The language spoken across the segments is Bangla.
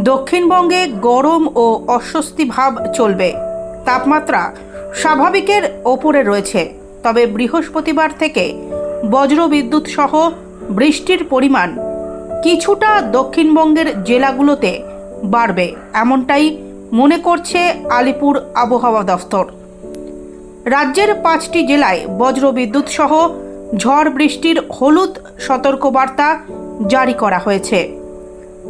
দক্ষিণবঙ্গে গরম ও অস্বস্তি ভাব চলবে। তাপমাত্রা স্বাভাবিকের ওপরে রয়েছে। তবে বৃহস্পতিবার থেকে বজ্রবিদ্যুৎ সহ বৃষ্টির পরিমাণ কিছুটা দক্ষিণবঙ্গের জেলাগুলোতে বাড়বে, এমনটাই মনে করছে আলিপুর আবহাওয়া দফতর। রাজ্যের পাঁচটি জেলায় বজ্রবিদ্যুৎ সহ ঝড় বৃষ্টির হলুদ সতর্কবার্তা জারি করা হয়েছে।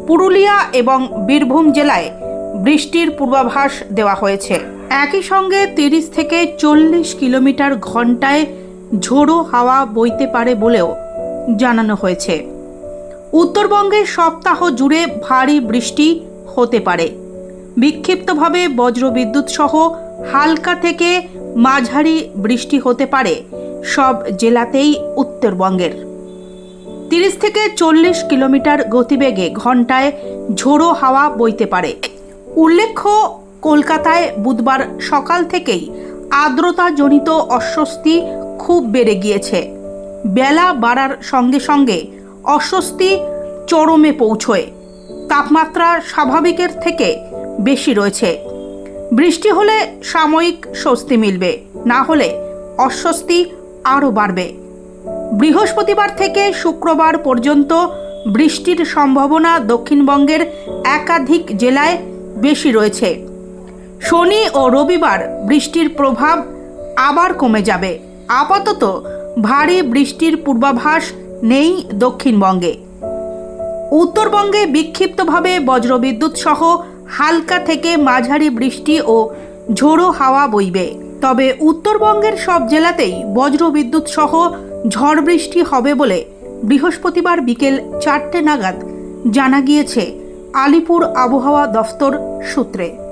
পুরুলিয়া এবং বীরভূম জেলায় বৃষ্টির পূর্বাভাস দেওয়া হয়েছে। একই সঙ্গে তিরিশ থেকে চল্লিশ কিলোমিটার ঘন্টায় ঝোড়ো হাওয়া বইতে পারে বলেও জানানো হয়েছে। উত্তরবঙ্গে সপ্তাহ জুড়ে ভারী বৃষ্টি হতে পারে। বিক্ষিপ্তভাবে বজ্রবিদ্যুৎ সহ হালকা থেকে মাঝারি বৃষ্টি হতে পারে সব জেলাতেই উত্তরবঙ্গের। তিরিশ থেকে চল্লিশ কিলোমিটার গতিবেগে ঘন্টায় ঝোড়ো হাওয়া বইতে পারে। উল্লেখ্য, কলকাতায় বুধবার সকাল থেকেই আর্দ্রতাজনিত অস্বস্তি খুব বেড়ে গিয়েছে। বেলা বাড়ার সঙ্গে সঙ্গে অস্বস্তি চরমে পৌঁছয়। তাপমাত্রা স্বাভাবিকের থেকে বেশি রয়েছে। বৃষ্টি হলে সাময়িক স্বস্তি মিলবে, না হলে অস্বস্তি আরও বাড়বে। বৃহস্পতিবার থেকে শুক্রবার পর্যন্ত বৃষ্টির সম্ভাবনা দক্ষিণবঙ্গের একাধিক জেলায় বেশি রয়েছে। শনি ও রবিবার বৃষ্টির প্রভাব আবার কমে যাবে। আপাতত ভারী বৃষ্টির পূর্বাভাস নেই দক্ষিণবঙ্গে। উত্তরবঙ্গে বিক্ষিপ্তভাবে বজ্রবিদ্যুৎ সহ হালকা থেকে মাঝারি বৃষ্টি ও ঝোড়ো হাওয়া বইবে। তবে উত্তরবঙ্গের সব জেলাতেই বজ্রবিদ্যুৎ সহ ঝড় বৃষ্টি হবে বলে বৃহস্পতিবার বিকেল চারটে নাগাদ জানা গিয়েছে আলিপুর আবহাওয়া দফতর সূত্রে।